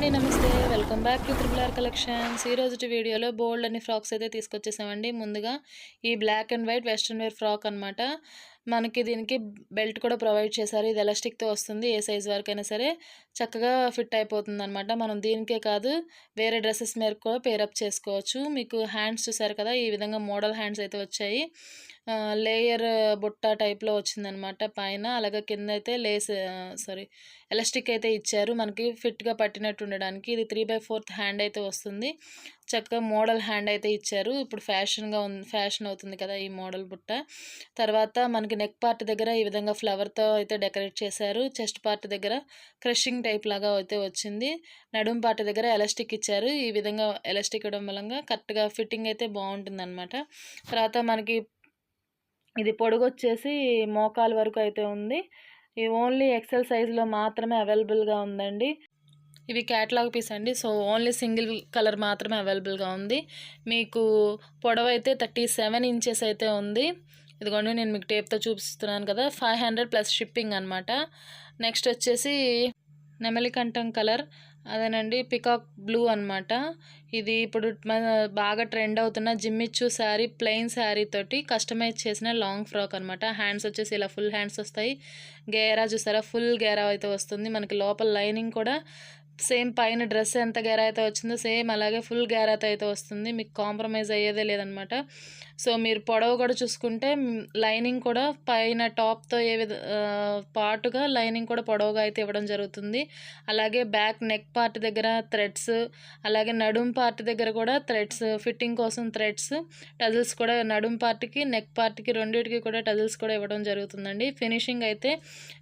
అండి నమస్తే. Welcome back to triple R collections. ఈ రోజు వీడియోలో బోల్డ్ అని ఫ్రాక్స్ అయితే తీసుకొచ్చేసామండి. ముందుగా ఈ black and white western wear frock అనమాట మనకి దీనికి బెల్ట్ కూడా ప్రొవైడ్ చేశారు. ఇది ఎలాస్టిక్తో వస్తుంది ఏ సైజ్ వరకైనా సరే చక్కగా ఫిట్ అయిపోతుంది అనమాట మనం దీనికే కాదు వేరే డ్రెస్సెస్ మీద కూడా పేరప్ చేసుకోవచ్చు. మీకు హ్యాండ్స్ చూసారు కదా ఈ విధంగా మోడల్ హ్యాండ్స్ అయితే వచ్చాయి. లేయర్ బుట్ట టైప్లో వచ్చిందనమాట పైన. అలాగే కింద అయితే లేస్ సారీ ఎలాస్టిక్ అయితే ఇచ్చారు. మనకి ఫిట్గా పట్టినట్టు ఉండడానికి ఇది త్రీ బై ఫోర్త్ హ్యాండ్ అయితే వస్తుంది. చక్కగా మోడల్ హ్యాండ్ అయితే ఇచ్చారు. ఇప్పుడు ఫ్యాషన్గా ఉంది ఫ్యాషన్ అవుతుంది కదా ఈ మోడల్ బుట్ట. తర్వాత మనకి నెక్ పార్ట్ దగ్గర ఈ విధంగా ఫ్లవర్తో అయితే డెకరేట్ చేశారు. చెస్ట్ పార్ట్ దగ్గర క్రషింగ్ టైప్ లాగా అయితే వచ్చింది. నడుం పార్ట్ దగ్గర ఎలాస్టిక్ ఇచ్చారు. ఈ విధంగా ఎలాస్టిక్ ఇవ్వడం వల్ల కరెక్ట్గా ఫిట్టింగ్ అయితే బాగుంటుంది అనమాట తర్వాత మనకి ఇది పొడుగు వచ్చేసి మోకాలు వరకు అయితే ఉంది. ఇది ఓన్లీ ఎక్సెల్ సైజులో మాత్రమే అవైలబుల్గా ఉందండి. ఇవి క్యాట్లాగ్ పీస్ అండి. సో ఓన్లీ సింగిల్ కలర్ మాత్రమే అవైలబుల్గా ఉంది. మీకు పొడవైతే థర్టీ సెవెన్ ఇంచెస్ అయితే ఉంది. ఇదిగోండి నేను మీకు టేప్తో చూపిస్తున్నాను కదా. ఫైవ్ హండ్రెడ్ ప్లస్ షిప్పింగ్ అనమాట నెక్స్ట్ వచ్చేసి నెమలికంఠం కలర్ అదేనండి పికాక్ బ్లూ అనమాట ఇది ఇప్పుడు బాగా ట్రెండ్ అవుతున్న జిమ్మిచ్చు శారీ ప్లెయిన్ శారీ తోటి కస్టమైజ్ చేసిన లాంగ్ ఫ్రాక్ అనమాట హ్యాండ్స్ వచ్చేసి ఇలా ఫుల్ హ్యాండ్స్ వస్తాయి. గేరా చూసారా? ఫుల్ గేరా అయితే వస్తుంది. మనకి లోపల లైనింగ్ కూడా సేమ్ పైన డ్రెస్ ఎంత గేర అయితే వచ్చిందో సేమ్ అలాగే ఫుల్ గేరాతో అయితే వస్తుంది. మీకు కాంప్రమైజ్ అయ్యేదే లేదనమాట. సో మీరు పొడవు కూడా చూసుకుంటే లైనింగ్ కూడా పైన టాప్తో ఏ విధ పాటుగా లైనింగ్ కూడా పొడవుగా అయితే ఇవ్వడం జరుగుతుంది. అలాగే బ్యాక్ నెక్ పార్ట్ దగ్గర థ్రెడ్స్ అలాగే నడుం పార్ట్ దగ్గర కూడా థ్రెడ్స్ ఫిట్టింగ్ కోసం థ్రెడ్స్ టజిల్స్ కూడా నడుం పార్ట్కి నెక్ పార్ట్కి రెండింటికి కూడా టజిల్స్ కూడా ఇవ్వడం జరుగుతుందండి. ఫినిషింగ్ అయితే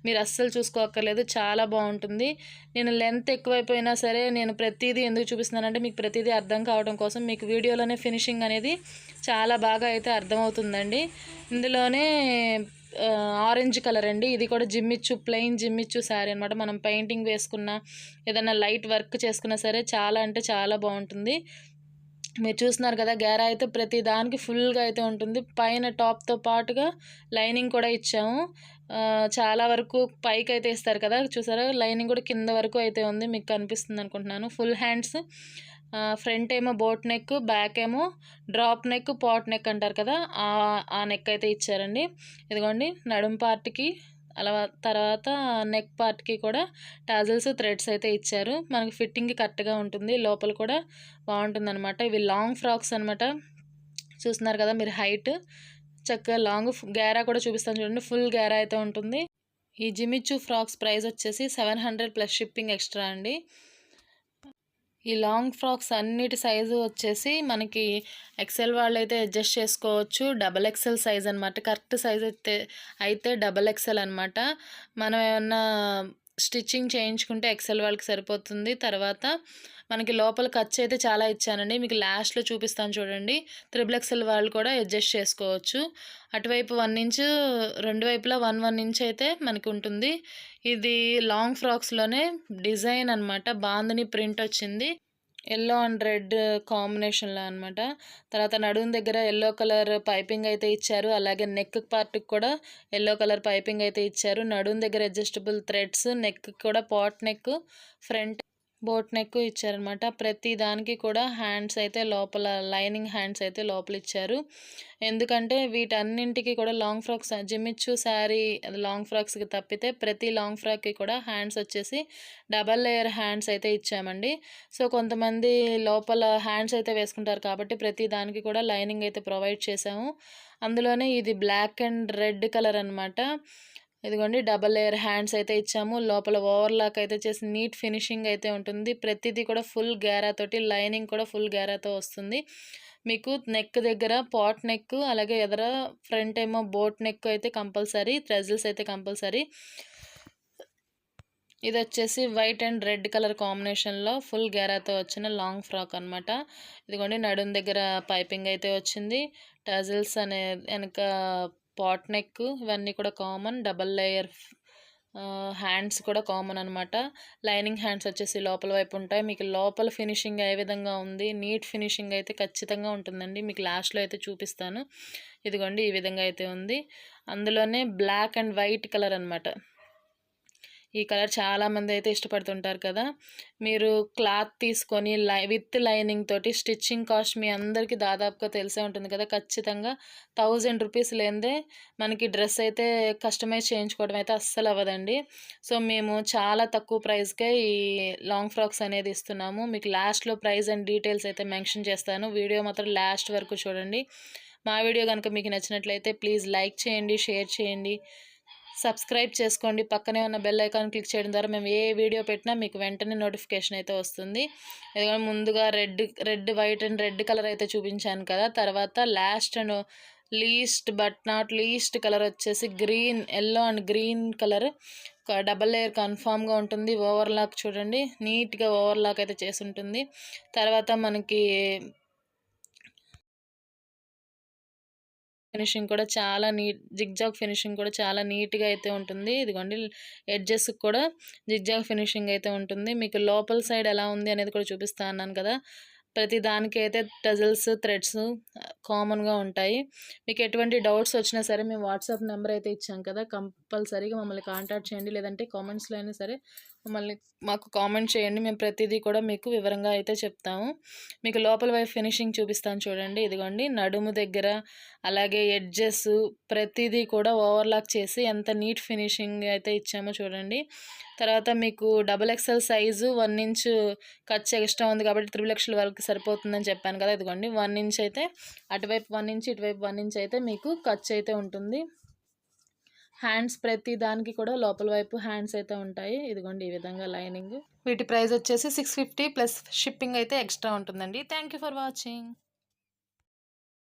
మీరు అస్సలు చూసుకోక్కర్లేదు. చాలా బాగుంటుంది. నేను లెంత్ ఎక్కువైపోయినా సరే నేను ప్రతిదీ ఎందుకు చూపిస్తున్నానంటే మీకు ప్రతిదీ అర్థం కావడం కోసం మీకు వీడియోలోనే ఫినిషింగ్ అనేది చాలా బాగా అయితే అర్థమవుతుందండి. ఇందులోనే ఆరెంజ్ కలర్ అండి. ఇది కూడా జిమ్మిచ్చు ప్లెయిన్ జిమ్మిచ్చు శారీ అనమాట మనం పెయింటింగ్ వేసుకున్న ఏదైనా లైట్ వర్క్ చేసుకున్నా సరే చాలా అంటే చాలా బాగుంటుంది. మీరు చూస్తున్నారు కదా గేరా అయితే ప్రతి దానికి ఫుల్గా అయితే ఉంటుంది. పైన టాప్తో పాటుగా లైనింగ్ కూడా ఇచ్చాము. చాలా వరకు పైకి అయితే ఇస్తారు కదా చూసారా? లైనింగ్ కూడా కింద వరకు అయితే ఉంది మీకు కనిపిస్తుంది అనుకుంటున్నాను. Full hands. ఫ్రంట్ ఏమో బోట్ నెక్ బ్యాక్ ఏమో డ్రాప్ నెక్ పాట్ నెక్ అంటారు కదా ఆ నెక్ అయితే ఇచ్చారండి. ఇదిగోండి నడుం పార్ట్కి అలా తర్వాత నెక్ పార్ట్కి కూడా టాజల్స్ థ్రెడ్స్ అయితే ఇచ్చారు. మనకి ఫిట్టింగ్ కరెక్ట్గా ఉంటుంది. లోపల కూడా బాగుంటుంది అనమాట ఇవి లాంగ్ ఫ్రాక్స్ అనమాట చూస్తున్నారు కదా మీరు హైట్ చక్కగా లాంగ్ గ్యారా కూడా చూపిస్తాను చూడండి. ఫుల్ గ్యారా అయితే ఉంటుంది. ఈ జిమిచ్చు ఫ్రాక్స్ ప్రైస్ వచ్చేసి seven hundred plus shipping extra అండి. ఈ లాంగ్ ఫ్రాక్స్ అన్నిటి సైజు వచ్చేసి మనకి ఎక్సెల్ వాళ్ళు అయితే అడ్జస్ట్ చేసుకోవచ్చు. డబల్ ఎక్సెల్ సైజ్ అనమాట కరెక్ట్ సైజ్ అయితే అయితే డబల్ ఎక్సెల్ అనమాట మనం ఏమన్నా స్టిచ్చింగ్ చేయించుకుంటే ఎక్సెల్ వాళ్ళకి సరిపోతుంది. తర్వాత మనకి లోపల ఖర్చు అయితే చాలా ఇచ్చానండి. మీకు లాస్ట్లో చూపిస్తాను చూడండి. త్రిబుల్ ఎక్సెల్ వాళ్ళు కూడా అడ్జస్ట్ చేసుకోవచ్చు. అటువైపు వన్ ఇంచ్ రెండు వైపులా వన్ వన్ ఇంచ్ అయితే మనకి ఉంటుంది. ఇది లాంగ్ ఫ్రాక్స్లోనే డిజైన్ అనమాట బాందని ప్రింట్ వచ్చింది. ఎల్లో అండ్ రెడ్ కాంబినేషన్లో అనమాట తర్వాత నడుము దగ్గర ఎల్లో కలర్ పైపింగ్ అయితే ఇచ్చారు. అలాగే నెక్ పార్ట్కి కూడా ఎల్లో కలర్ పైపింగ్ అయితే ఇచ్చారు. నడుము దగ్గర అడ్జస్టబుల్ థ్రెడ్స్ నెక్ కూడా pot neck front boat neck ఇచ్చారనమాట. ప్రతి దానికి కూడా హ్యాండ్స్ అయితే లోపల లైనింగ్ హ్యాండ్స్ అయితే లోపల ఇచ్చారు ఎందుకంటే వీటన్నింటికి కూడా లాంగ్ ఫ్రాక్స్ జిమ్మిచ్చు శారీ లాంగ్ ఫ్రాక్స్కి తప్పితే ప్రతి లాంగ్ ఫ్రాక్కి కూడా హ్యాండ్స్ వచ్చేసి డబల్ లేయర్ హ్యాండ్స్ అయితే ఇచ్చామండి. సో కొంతమంది లోపల హ్యాండ్స్ అయితే వేసుకుంటారు కాబట్టి ప్రతి దానికి కూడా లైనింగ్ అయితే ప్రొవైడ్ చేసాము. అందులోనే ఇది బ్లాక్ అండ్ రెడ్ కలర్ అనమాట. ఇదిగోండి డబల్ లేయర్ హ్యాండ్స్ అయితే ఇచ్చాము. లోపల ఓవర్లాక్ అయితే చేసి నీట్ ఫినిషింగ్ అయితే ఉంటుంది. ప్రతిదీ కూడా ఫుల్ గ్యారా తోటి లైనింగ్ కూడా ఫుల్ గ్యారాతో వస్తుంది. మీకు నెక్ దగ్గర పాట్ నెక్ అలాగే ఎదర ఫ్రంట్ ఏమో బోట్ నెక్ అయితే కంపల్సరీ ట్రెజిల్స్ అయితే కంపల్సరీ. ఇది వచ్చేసి వైట్ అండ్ రెడ్ కలర్ కాంబినేషన్లో ఫుల్ గేరాతో వచ్చిన లాంగ్ ఫ్రాక్ అనమాట ఇదిగోండి నడుం దగ్గర పైపింగ్ అయితే వచ్చింది. టజిల్స్ అనే వెనక పాట్ నెక్ ఇవన్నీ కూడా కామన్. డబల్ లేయర్ హ్యాండ్స్ కూడా కామన్ అనమాట లైనింగ్ హ్యాండ్స్ వచ్చేసి లోపల వైపు ఉంటాయి. మీకు లోపల ఫినిషింగ్ ఏ విధంగా ఉంది నీట్ ఫినిషింగ్ అయితే ఖచ్చితంగా ఉంటుందండి. మీకు లాస్ట్లో అయితే చూపిస్తాను. ఇదిగోండి ఈ విధంగా అయితే ఉంది. అందులోనే బ్లాక్ అండ్ వైట్ కలర్ అనమాట ఈ కలర్ చాలామంది అయితే ఇష్టపడుతుంటారు కదా. మీరు క్లాత్ తీసుకొని లై విత్ లైనింగ్ తోటి స్టిచ్చింగ్ కాస్ట్ మీ అందరికీ దాదాపుగా తెలిసే ఉంటుంది కదా. ఖచ్చితంగా థౌజండ్ రూపీస్ లేదే మనకి డ్రెస్ అయితే కస్టమైజ్ చేయించుకోవడం అయితే అస్సలు అవ్వదండి. సో మేము చాలా తక్కువ ప్రైస్కే ఈ లాంగ్ ఫ్రాక్స్ అనేది ఇస్తున్నాము. మీకు లాస్ట్లో ప్రైస్ అండ్ డీటెయిల్స్ అయితే మెన్షన్ చేస్తాను. వీడియో మాత్రం లాస్ట్ వరకు చూడండి. మా వీడియో కనుక మీకు నచ్చినట్లయితే ప్లీజ్ లైక్ చేయండి షేర్ చేయండి. సబ్స్క్రైబ్ చేసుకోండి. పక్కనే ఉన్న బెల్ ఐకాన్ క్లిక్ చేయడం ద్వారా మేము ఏ వీడియో పెట్టినా మీకు వెంటనే నోటిఫికేషన్ అయితే వస్తుంది. ఎందుకంటే ముందుగా red red white and red colour అయితే చూపించాను కదా. తర్వాత last and least but not least colour వచ్చేసి green yellow and green colour. Double layer కన్ఫామ్గా ఉంటుంది. ఓవర్లాక్ చూడండి. నీట్గా ఓవర్లాక్ అయితే చేసి ఉంటుంది. తర్వాత మనకి ఫినిషింగ్ కూడా చాలా నీట్ జిగ్జాగ్ ఫినిషింగ్ కూడా చాలా నీట్గా అయితే ఉంటుంది. ఇదిగోండి ఎడ్జెస్ కూడా జిగ్జాగ్ ఫినిషింగ్ అయితే ఉంటుంది. మీకు లోపల సైడ్ ఎలా ఉంది అనేది కూడా చూపిస్తా అన్నాను కదా. ప్రతి దానికి అయితే టజల్స్ థ్రెడ్స్ కామన్గా ఉంటాయి. మీకు ఎటువంటి డౌట్స్ వచ్చినా సరే మేము వాట్సాప్ నెంబర్ అయితే ఇచ్చాం కదా. కంపల్సరీగా మమ్మల్ని కాంటాక్ట్ చేయండి. లేదంటే కామెంట్స్లో అయినా సరే మమ్మల్ని మాకు కామెంట్ చేయండి. మేము ప్రతిదీ కూడా మీకు వివరంగా అయితే చెప్తాము. మీకు లోపల వైపు ఫినిషింగ్ చూపిస్తాను చూడండి. ఇదిగోండి నడుము దగ్గర అలాగే ఎడ్జెస్ ప్రతిదీ కూడా ఓవర్లాక్ చేసి ఎంత నీట్ ఫినిషింగ్ అయితే ఇచ్చామో చూడండి. తర్వాత మీకు double XL size one inch ఖర్చు ఎక్స్ట్రా ఉంది కాబట్టి త్రిబుల్ ఎక్స్ఎల్ వాళ్ళకి సరిపోతుందని చెప్పాను కదా ఇదిగోండి. వన్ ఇంచ్ అయితే అటువైపు వన్ ఇంచ్ ఇటువైపు వన్ ఇంచ్ అయితే మీకు ఖర్చు అయితే ఉంటుంది. హ్యాండ్స్ ప్రతి దానికి కూడా లోపల వైపు హ్యాండ్స్ అయితే ఉంటాయి. ఇదిగోండి ఈ విధంగా లైనింగ్. వీటి ప్రైస్ వచ్చేసి సిక్స్ ఫిఫ్టీ ప్లస్ షిప్పింగ్ అయితే ఎక్స్ట్రా ఉంటుందండి. Thank you for watching.